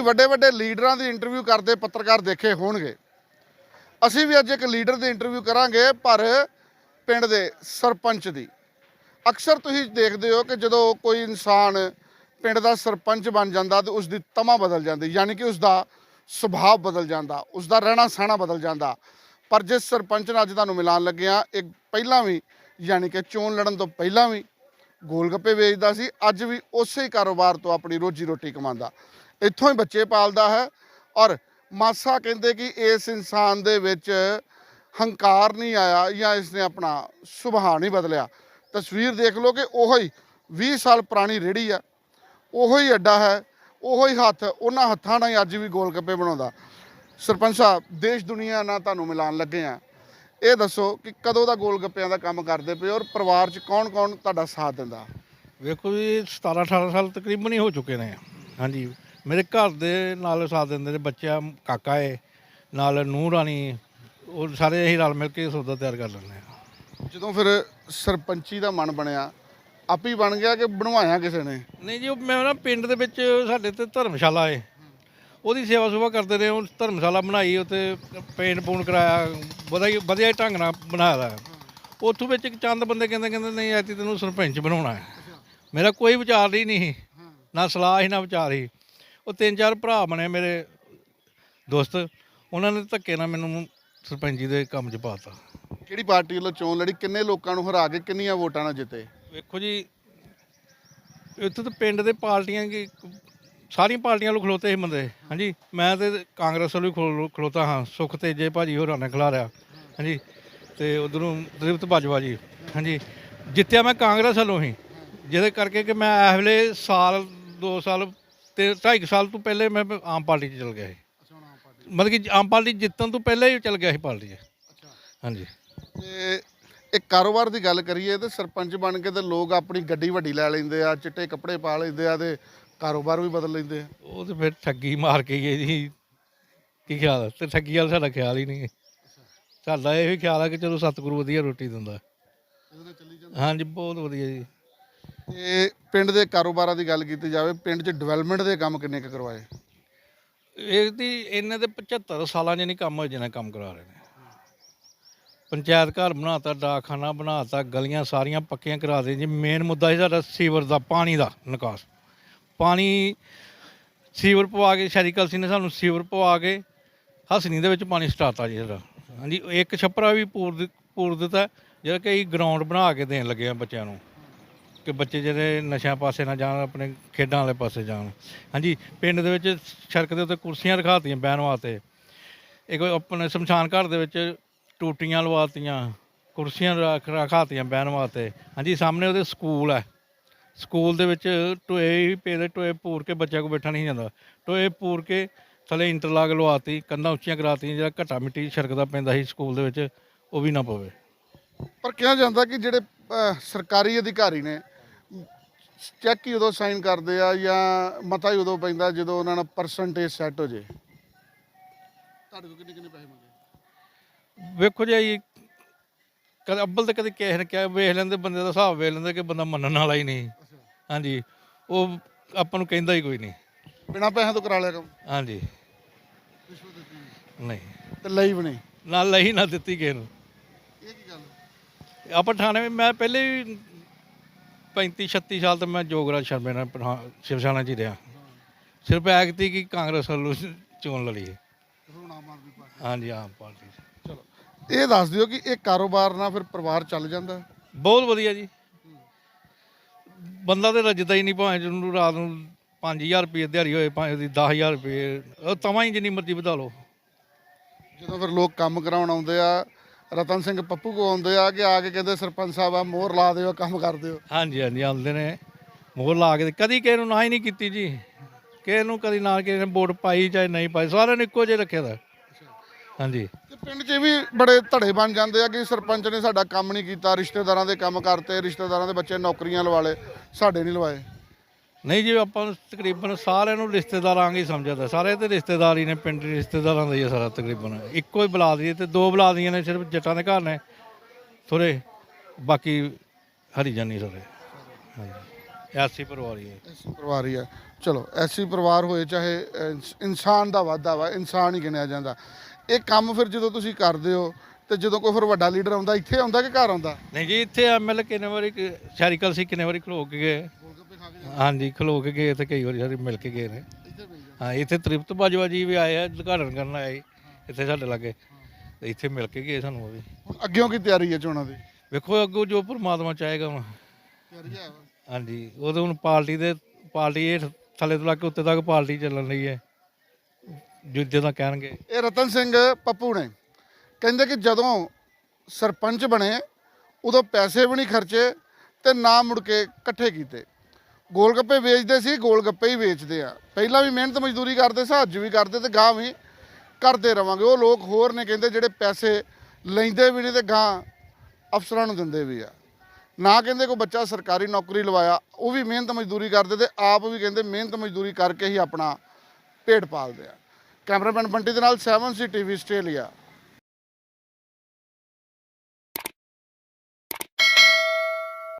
ਤੁਸੀਂ ਵੱਡੇ ਵੱਡੇ ਲੀਡਰਾਂ ਦੀ ਇੰਟਰਵਿਊ ਕਰਦੇ ਪੱਤਰਕਾਰ ਦੇਖੇ ਹੋਣਗੇ। ਅਸੀਂ ਵੀ ਅੱਜ ਇੱਕ ਲੀਡਰ ਦੀ ਇੰਟਰਵਿਊ ਕਰਾਂਗੇ ਪਰ ਪਿੰਡ ਦੇ ਸਰਪੰਚ ਦੀ। ਅਕਸਰ ਤੁਸੀਂ ਦੇਖਦੇ ਹੋ ਕਿ ਜਦੋਂ ਕੋਈ ਇਨਸਾਨ ਪਿੰਡ ਦਾ ਸਰਪੰਚ ਬਣ ਜਾਂਦਾ ਤੇ ਉਸ ਦੀ ਤਮਾ ਬਦਲ ਜਾਂਦੀ, ਯਾਨੀ ਕਿ ਉਸ ਦਾ ਸੁਭਾਅ ਬਦਲ ਜਾਂਦਾ ਉਸ ਦਾ ਰਹਿਣਾ ਸਹਿਣਾ ਬਦਲ ਜਾਂਦਾ। ਪਰ ਜਿਸ ਸਰਪੰਚ ਨਾਲ ਅੱਜ ਤੁਹਾਨੂੰ ਮਿਲਾਨ ਲੱਗਿਆ ਇੱਕ ਪਹਿਲਾਂ ਵੀ ਯਾਨੀ ਕਿ ਚੋਣ ਲੜਨ ਤੋਂ ਪਹਿਲਾਂ ਵੀ ਗੋਲਗੱਪੇ ਵੇਚਦਾ ਸੀ, ਅੱਜ ਵੀ ਉਸੇ ਹੀ ਕਾਰੋਬਾਰ ਤੋਂ ਆਪਣੀ ਰੋਜੀ ਰੋਟੀ ਕਮਾਉਂਦਾ। ਇੱਥੋਂ ਹੀ ਬੱਚੇ ਪਾਲਦਾ ਹੈ ਔਰ ਮਾਸਾ ਕਹਿੰਦੇ ਕਿ ਇਸ ਇਨਸਾਨ ਦੇ ਵਿੱਚ ਹੰਕਾਰ ਨਹੀਂ ਆਇਆ ਜਾਂ ਇਸਨੇ ਆਪਣਾ ਸੁਭਾਅ ਨਹੀਂ ਬਦਲਿਆ। ਤਸਵੀਰ ਦੇਖ ਲਓ ਕਿ ਉਹੋ ਹੀ 20 ਸਾਲ ਪੁਰਾਣੀ ਰੇੜੀ ਆ, ਉਹੋ ਹੀ ਅੱਡਾ ਹੈ, ਉਹੋ ਹੀ ਹੱਥ, ਉਹਨਾਂ ਹੱਥਾਂ ਨਾਲ ਹੀ ਅੱਜ ਵੀ ਗੋਲ ਗੱਪੇ ਬਣਾਉਂਦਾ। ਸਰਪੰਚ ਸਾਹਿਬ, ਦੇਸ਼ ਦੁਨੀਆ ਨਾਲ ਤੁਹਾਨੂੰ ਮਿਲਾਨ ਲੱਗੇ ਆ। ਇਹ ਦੱਸੋ ਕਿ ਕਦੋਂ ਦਾ ਗੋਲ ਗੱਪਿਆਂ ਦਾ ਕੰਮ ਕਰਦੇ ਪਏ ਔਰ ਪਰਿਵਾਰ 'ਚ ਕੌਣ-ਕੌਣ ਤੁਹਾਡਾ ਸਾਥ ਦਿੰਦਾ? ਵੇਖੋ ਜੀ 17 18 ਸਾਲ ਤਕਰੀਬਨ ਹੀ ਹੋ ਚੁੱਕੇ ਨੇ। ਹਾਂਜੀ। ਮੇਰੇ ਘਰ ਦੇ ਨਾਲ ਸਾਥ ਦਿੰਦੇ ਨੇ ਬੱਚਾ ਕਾਕਾ ਏ ਨਾਲ ਨੂੰਹ ਰਾਣੀ ਉਹ ਸਾਰੇ ਅਸੀਂ ਰਲ ਮਿਲ ਕੇ ਸੌਦਾ ਤਿਆਰ ਕਰ ਲੈਂਦੇ ਹਾਂ ਜਦੋਂ ਫਿਰ ਸਰਪੰਚੀ ਦਾ ਮਨ ਬਣਿਆ ਆਪ ਹੀ ਬਣ ਗਿਆ ਕਿ ਬਣਵਾਇਆ ਕਿਸੇ ਨੇ? ਨਹੀਂ ਜੀ ਉਹ ਮੈਂ ਨਾ ਪਿੰਡ ਦੇ ਵਿੱਚ ਸਾਡੇ ਤੇ ਧਰਮਸ਼ਾਲਾ ਏ। ਉਹਦੀ ਸੇਵਾ ਸੁਭਾ ਕਰਦੇ ਰਹੇ ਉਹ ਧਰਮਸ਼ਾਲਾ ਬਣਾਈ ਉੱਤੇ ਪੇਂਟ ਪੂਣ ਕਰਾਇਆ ਵਧੀਆ ਵਧੀਆ ਢੰਗ ਨਾਲ ਬਣਾਇਆ ਉੱਥੋਂ ਵਿੱਚ ਇੱਕ ਚੰਦ ਬੰਦੇ ਕਹਿੰਦੇ ਕਹਿੰਦੇ ਨਹੀਂ ਐਤੀ ਤੈਨੂੰ ਸਰਪੰਚ ਬਣਾਉਣਾ ਹੈ। ਮੇਰਾ ਕੋਈ ਵਿਚਾਰ ਹੀ ਨਹੀਂ ਸੀ। ਨਾ ਸਲਾਹ ਹੀ ਨਾ ਵਿਚਾਰ ਹੀ। ਉਹ ਤਿੰਨ ਚਾਰ ਭਰਾ ਬਣੇ ਮੇਰੇ ਦੋਸਤ ਉਹਨਾਂ ਨੇ ਧੱਕੇ ਨਾਲ ਮੈਨੂੰ ਸਰਪੰਚੀ ਦੇ ਕੰਮ 'ਚ ਪਾਤਾ ਕਿਹੜੀ ਪਾਰਟੀ ਵੱਲੋਂ ਚੋਣ ਲੜੀ? ਕਿੰਨੇ ਲੋਕਾਂ ਨੂੰ ਹਰਾ ਕੇ ਕਿੰਨੀਆਂ ਵੋਟਾਂ ਨਾਲ ਜਿੱਤੇ? ਵੇਖੋ ਜੀ ਇੱਥੇ ਤਾਂ ਪਿੰਡ ਦੇ ਪਾਰਟੀਆਂ ਕੀ ਸਾਰੀਆਂ ਪਾਰਟੀਆਂ ਨੂੰ ਖਲੋਤੇ ਸੀ ਬੰਦੇ ਹਾਂਜੀ। ਮੈਂ ਤੇ ਕਾਂਗਰਸ ਵੱਲੋਂ ਹੀ ਖਲੋ- ਖਲੋਤਾ ਹਾਂ ਸੁਖ ਤੇਜੇ ਭਾਜੀ ਹੋਰਾਂ ਨੇ ਖਿਲਾਰਿਆ ਹਾਂਜੀ। ਤੇ ਉਧਰੋਂ ਤ੍ਰਿਪਤ ਬਾਜਵਾ ਜੀ ਹਾਂਜੀ। ਜਿੱਤਿਆ ਮੈਂ ਕਾਂਗਰਸ ਵੱਲੋਂ ਹੀ ਜਿਹਦੇ ਕਰਕੇ ਕਿ ਮੈਂ ਇਸ ਵੇਲੇ ਸਾਲ 2 ਸਾਲ ਤੇ 2.5 ਸਾਲ ਤੋਂ ਪਹਿਲੇ ਮੈਂ ਆਮ ਪਾਰਟੀ 'ਚ ਚਲ ਗਿਆ ਸੀ। ਮਤਲਬ ਕਿ ਆਮ ਪਾਰਟੀ ਜਿੱਤਣ ਤੋਂ ਪਹਿਲਾਂ ਹੀ ਚਲ ਗਿਆ ਸੀ ਪਾਰਟੀ 'ਚ। ਹਾਂਜੀ। ਤੇ ਇੱਕ ਕਾਰੋਬਾਰ ਦੀ ਗੱਲ ਕਰੀਏ ਤੇ ਸਰਪੰਚ ਬਣ ਕੇ ਤੇ ਲੋਕ ਆਪਣੀ ਗੱਡੀ ਵੱਡੀ ਲੈ ਲੈਂਦੇ ਆ ਚਿੱਟੇ ਕੱਪੜੇ ਪਾ ਲੈਂਦੇ ਆ ਤੇ ਕਾਰੋਬਾਰ ਵੀ ਬਦਲ ਲੈਂਦੇ ਆ। ਉਹ ਤੇ ਫਿਰ ਠੱਗੀ ਮਾਰ ਕੇ ਗਏ ਜੀ। ਕੀ ਖਿਆਲ? ਤੇ ਠੱਗੀ ਵਾਲਾ ਸਾਡਾ ਖਿਆਲ ਹੀ ਨਹੀਂ। ਸਾਡਾ ਇਹ ਵੀ ਖਿਆਲ ਆ ਕਿ ਚਲੋ ਸਤਿਗੁਰੂ ਵਧੀਆ ਰੋਟੀ ਦਿੰਦਾ। ਹਾਂਜੀ ਬਹੁਤ ਵਧੀਆ ਜੀ। ਤੇ ਪਿੰਡ ਦੇ ਕਾਰੋਬਾਰਾਂ ਦੀ ਗੱਲ ਕੀਤੀ ਜਾਵੇ, ਪਿੰਡ 'ਚ ਡਿਵੈਲਪਮੈਂਟ ਦੇ ਕੰਮ ਕਿੰਨੇ ਕੁ ਕਰਵਾਏ? ਇਹਦੀ ਇਹਨਾਂ ਦੇ 75 ਸਾਲਾਂ 'ਚ ਨਹੀਂ ਕੰਮ ਜਿਹਨਾਂ ਕੰਮ ਕਰਾ ਰਹੇ ਨੇ। ਪੰਚਾਇਤ ਘਰ ਬਣਾਤਾ, ਡਾਕਖਾਨਾ ਬਣਾਤਾ, ਗਲੀਆਂ ਸਾਰੀਆਂ ਪੱਕੀਆਂ ਕਰਾ ਦੇ ਜੀ। ਮੇਨ ਮੁੱਦਾ ਸੀ ਸਾਡਾ ਸੀਵਰ ਦਾ, ਪਾਣੀ ਦਾ ਨਿਕਾਸ। ਪਾਣੀ ਸੀਵਰ ਪਵਾ ਕੇ ਸ਼ੈਰੀ ਕਲਸੀ ਨੇ ਸਾਨੂੰ ਸੀਵਰ ਪਵਾ ਕੇ ਹਸਨੀ ਦੇ ਵਿੱਚ ਪਾਣੀ ਸਟਾਰਟਾ ਜੀ ਸਾਡਾ। ਹਾਂਜੀ, ਇੱਕ ਛੱਪਰਾ ਵੀ ਪੂਰ ਪੂਰ ਦਿੱਤਾ, ਜਿਹੜਾ ਕਿ ਗਰਾਊਂਡ ਬਣਾ ਕੇ ਦੇਣ ਲੱਗੇ ਆ ਬੱਚਿਆਂ ਨੂੰ। ਕਿ ਬੱਚੇ ਜਿਹੜੇ ਨਸ਼ਿਆਂ ਪਾਸੇ ਨਾ ਜਾਣ ਆਪਣੇ ਖੇਡਾਂ ਵਾਲੇ ਪਾਸੇ ਜਾਣ। ਹਾਂਜੀ ਪਿੰਡ ਦੇ ਵਿੱਚ ਸੜਕ ਦੇ ਉੱਤੇ ਕੁਰਸੀਆਂ ਰਖਾਤੀਆਂ ਬਹਿਣ ਵਾਸਤੇ। ਇੱਕ ਆਪਣੇ ਸ਼ਮਸ਼ਾਨ ਘਰ ਦੇ ਵਿੱਚ ਟੂਟੀਆਂ ਲਵਾਤੀਆਂ ਕੁਰਸੀਆਂ ਰੱਖ ਰਖਾਤੀਆਂ ਬਹਿਣ ਵਾਸਤੇ। ਹਾਂਜੀ ਸਾਹਮਣੇ ਉਹਦੇ ਸਕੂਲ ਹੈ। ਸਕੂਲ ਦੇ ਵਿੱਚ ਟੋਏ ਹੀ ਪੇਦੇ ਟੋਏ ਪੂਰ ਕੇ ਬੱਚਿਆਂ ਕੋ ਬੈਠਾ ਨਹੀਂ ਜਾਂਦਾ। ਟੋਏ ਪੂਰ ਕੇ ਥੱਲੇ ਇੰਟਰਲਾਕ ਲਵਾਤੀ ਕੰਧਾਂ ਉੱਚੀਆਂ ਕਰਾਤੀਆਂ ਜਿਹੜਾ ਘਟਾ ਮਿੱਟੀ ਛਿੜਕਦਾ ਪੈਂਦਾ ਸੀ ਸਕੂਲ ਦੇ ਵਿੱਚ ਉਹ ਵੀ ਨਾ ਪਵੇ। ਪਰ ਕਿਹਾ ਜਾਂਦਾ ਕਿ ਜਿਹੜੇ ਅਹ, ਸਰਕਾਰੀ ਅਧਿਕਾਰੀ ਨੇ ਚੈੱਕ ਹੀ ਉਦੋਂ ਸਾਈਨ ਕਰਦੇ ਆ ਜਾਂ ਮਤਾ ਹੀ ਉਦੋਂ ਪੈਂਦਾ ਜਦੋਂ ਉਹਨਾਂ ਦਾ ਪਰਸੈਂਟੇਜ ਸੈੱਟ ਹੋ ਜੇ? ਤੁਹਾਡੇ ਕੋਲ ਕਿੰਨੇ ਕਿੰਨੇ ਪੈਸੇ ਮੰਗੇ? ਵੇਖੋ ਜੀ ਕਦੇ ਅੱਬਲ ਤੇ ਕਦੇ ਕਿਸੇ ਨੇ ਕਿਹਾ ਵੇਖ ਲੈਂਦੇ ਬੰਦੇ ਦਾ ਹਿਸਾਬ ਵੇਖ ਲੈਂਦੇ ਕਿ ਬੰਦਾ ਮੰਨਣ ਵਾਲਾ ਹੀ ਨਹੀਂ। ਹਾਂਜੀ ਉਹ ਆਪਾਂ ਨੂੰ ਕਹਿੰਦਾ ਹੀ ਕੋਈ ਨਹੀਂ। ਬਿਨਾਂ ਪੈਸਿਆਂ ਤੋਂ ਕਰਾ ਲਿਆ ਕੰਮ ਹਾਂਜੀ। ਨਹੀਂ। ਤੇ ਲਈ ਵੀ ਨਹੀਂ। ਨਾ ਲਈ ਨਾ ਦਿੱਤੀ ਕਿਸੇ ਨੂੰ। ਇਹ ਕੀ ਗੱਲ? ਆਪਾਂ ਥਾਣੇ ਵਿੱਚ ਮੈਂ ਪਹਿਲੇ ਵੀ 35 36 ਸਾਲ ਤੋਂ ਮੈਂ ਜੋਗਰਾਜ ਸ਼ਰਮੇ ਨਾਲ ਪ੍ਰਧਾ- ਸ਼ਿਵਸੈਨਾ 'ਚ ਹੀ ਰਿਹਾ। ਸਿਰਫ ਐ ਕੀਤੀ ਕਿ ਕਾਂਗਰਸ ਵੱਲੋਂ ਚੋਣ ਲੜੀ ਹੈ। ਹੁਣ ਆਮ ਆਦਮੀ ਪਾਰਟੀ ਹਾਂਜੀ ਆਮ ਪਾਰਟੀ 'ਚ। ਚਲੋ। ਇਹ ਦੱਸ ਦਿਓ ਕਿ ਇਹ ਕਾਰੋਬਾਰ ਨਾਲ ਫਿਰ ਪਰਿਵਾਰ ਚੱਲ ਜਾਂਦਾ? ਬਹੁਤ ਵਧੀਆ ਜੀ। ਬੰਦਾ ਤੇ ਰੱਜਦਾ ਹੀ ਨਹੀਂ ਭਾਵੇਂ ਜਿਹਨੂੰ ਰਾਤ ਨੂੰ 5000 ਰੁਪਏ ਦਿਹਾੜੀ ਹੋਏ ਭਾਵੇਂ ਉਹਦੀ 10000 ਰੁਪਏ ਉਹ ਤਵਾਂ ਹੀ ਜਿੰਨੀ ਮਰਜ਼ੀ ਵਧਾ ਲਓ। ਜਦੋਂ ਫਿਰ ਲੋਕ ਕੰਮ ਕਰਾਉਣ ਆਉਂਦੇ ਆ ਰਤਨ ਸਿੰਘ ਪੱਪੂ ਕੋ ਆਉਂਦੇ ਆ ਕਿ ਆ ਕੇ ਕਹਿੰਦੇ ਸਰਪੰਚ ਸਾਹਿਬ ਆ ਮੋਹਰ ਲਾ ਦਿਓ ਕੰਮ ਕਰ ਦਿਓ। ਹਾਂਜੀ ਹਾਂਜੀ ਆਉਂਦੇ ਨੇ। ਮੋਹਰ ਲਾ ਕੇ ਕਦੀ ਕਿਸੇ ਨੂੰ ਨਾ ਹੀ ਨਹੀਂ ਕੀਤੀ ਜੀ। ਕਿਸੇ ਨੂੰ ਕਦੀ ਨਾ ਕਿਸੇ ਨੇ ਵੋਟ ਪਾਈ ਚਾਹੇ ਨਹੀਂ ਪਾਈ ਸਾਰਿਆਂ ਨੇ ਇੱਕੋ ਜਿਹਾ ਰੱਖਿਆ ਦਾ। ਹਾਂਜੀ। ਤੇ ਪਿੰਡ 'ਚ ਵੀ ਬੜੇ ਧੜੇ ਬਣ ਜਾਂਦੇ ਆ ਕਿ ਸਰਪੰਚ ਨੇ ਸਾਡਾ ਕੰਮ ਨਹੀਂ ਕੀਤਾ ਰਿਸ਼ਤੇਦਾਰਾਂ ਦੇ ਕੰਮ ਕਰਤੇ ਰਿਸ਼ਤੇਦਾਰਾਂ ਦੇ ਬੱਚੇ ਨੌਕਰੀਆਂ ਲਵਾ ਲਏ ਸਾਡੇ ਨਹੀਂ ਲਵਾਏ। ਨਹੀਂ ਜੀ, ਆਪਾਂ ਨੂੰ ਤਕਰੀਬਨ ਸਾਰਿਆਂ ਨੂੰ ਰਿਸ਼ਤੇਦਾਰਾਂ ਹੀ ਸਮਝਦਾ ਸਾਰੇ ਤੇ ਰਿਸ਼ਤੇਦਾਰ ਹੀ ਨੇ, ਪਿੰਡ ਦੇ ਰਿਸ਼ਤੇਦਾਰਾਂ ਦਾ ਹੀ ਆ ਸਾਰਾ ਤਕਰੀਬਨ। ਇੱਕੋ ਹੀ ਬੁਲਾ ਦਈਏ ਤੇ ਦੋ ਬੁਲਾ ਦੀਆਂ ਨੇ, ਸਿਰਫ ਜੱਟਾਂ ਦੇ ਘਰ ਨੇ ਥੋੜੇ ਬਾਕੀ ਹਰੀ ਜਾਨੀ ਸਾਰੇ। ਹਾਂਜੀ। ਐਸੀ ਪਰਿਵਾਰ ਹੀ ਹੈ। ਐਸੀ ਪਰਿਵਾਰ ਹੀ ਆ। ਚਲੋ, ਐਸੀ ਪਰਿਵਾਰ ਹੋਏ ਚਾਹੇ ਇਨਸਾਨ ਦਾ ਵਾਧਾ ਵਾ, ਇਨਸਾਨ ਹੀ ਗਿਣਿਆ ਜਾਂਦਾ। ਇਹ ਕੰਮ ਫਿਰ ਜਦੋਂ ਤੁਸੀਂ ਕਰਦੇ ਹੋ ਤੇ ਜਦੋਂ ਕੋਈ ਫਿਰ ਵੱਡਾ ਲੀਡਰ ਆਉਂਦਾ ਇੱਥੇ ਆਉਂਦਾ ਕਿ ਘਰ ਆਉਂਦਾ? ਨਹੀਂ ਜੀ ਇੱਥੇ ਐਮਐਲਏ ਕਿੰਨੇ ਵਾਰੀ ਕ- ਸ਼ੈਰੀਕਲ ਸੀ ਕਿੰਨੇ ਵਾਰੀ ਖਲੋ ਕੇ ਗਏ। ਹਾਂਜੀ ਖਲੋ ਕੇ ਗਏ ਤੇ ਕਈ ਵਾਰੀ ਸਾਰੇ ਮਿਲ ਕੇ ਗਏ ਨੇ। ਹਾਂ ਇੱਥੇ ਤ੍ਰਿਪਤ ਬਾਜਵਾ ਜੀ ਵੀ ਆਏ ਆ ਉਦਘਾਟਨ ਕਰਨ ਆਏ ਇੱਥੇ ਸਾਡੇ ਲਾਗੇ। ਤੇ ਇੱਥੇ ਮਿਲ ਕੇ ਗਏ ਸਾਨੂੰ ਉਹ ਵੀ। ਹੁਣ ਅੱਗਿਓਂ ਕੀ ਤਿਆਰੀ ਹੈ ਚੋਣਾਂ ਦੀ? ਵੇਖੋ ਅੱਗੋਂ ਜੋ ਪ੍ਰਮਾਤਮਾ ਚਾਹੇਗਾ ਹੁਣ। ਤਿਆਰੀ ਹੈ ਹਾਂਜੀ ਉਹ ਤਾਂ ਹੁਣ ਪਾਰਟੀ ਦੇ ਪਾਰਟੀ ਇਹ ਥੱਲੇ ਤੋਂ ਲੈ ਕੇ ਉੱਤੇ ਤੱਕ ਪਾਰਟੀ ਚੱਲਣ ਲਈ ਹੈ। ਜੋ ਜਿੱਦਾਂ ਕਹਿਣਗੇ। ਇਹ ਰਤਨ ਸਿੰਘ ਪੱਪੂ ਨੇ। ਕਹਿੰਦੇ ਕਿ ਜਦੋਂ ਸਰਪੰਚ ਬਣੇ, ਉਦੋਂ ਪੈਸੇ ਵੀ ਨਹੀਂ ਖਰਚੇ ਤੇ ਨਾ ਮੁੜ ਕੇ ਇਕੱਠੇ ਕੀਤੇ। ਗੋਲ ਗੱਪੇ ਵੇਚਦੇ ਸੀ ਗੋਲ ਗੱਪੇ ਹੀ ਵੇਚਦੇ ਆ। ਪਹਿਲਾਂ ਵੀ ਮਿਹਨਤ ਮਜ਼ਦੂਰੀ ਕਰਦੇ ਸੀ, ਅੱਜ ਵੀ ਕਰਦੇ ਤੇ ਗਾਂ ਵੀ ਕਰਦੇ ਰਵਾਂਗੇ। ਉਹ ਲੋਕ ਹੋਰ ਨੇ ਕਹਿੰਦੇ ਜਿਹੜੇ ਪੈਸੇ ਲੈਂਦੇ ਵੀ ਨਹੀਂ ਤੇ ਗਾਂ ਅਫਸਰਾਂ ਨੂੰ ਦਿੰਦੇ ਵੀ ਆ। ਨਾ ਕਹਿੰਦੇ ਕੋਈ ਬੱਚਾ ਸਰਕਾਰੀ ਨੌਕਰੀ ਲਵਾਇਆ, ਉਹ ਵੀ ਮਿਹਨਤ ਮਜ਼ਦੂਰੀ ਕਰਦੇ ਤੇ ਆਪ ਵੀ ਕਹਿੰਦੇ ਮਿਹਨਤ ਮਜ਼ਦੂਰੀ ਕਰਕੇ ਹੀ ਆਪਣਾ ਪੇਟ ਪਾਲਦੇ ਆ। ਕੈਮਰਾਮੈਨ ਬੰਟੀ ਦੇ ਨਾਲ 7 ਸੀ ਟੀਵੀ ਆਸਟ੍ਰੇਲੀਆ।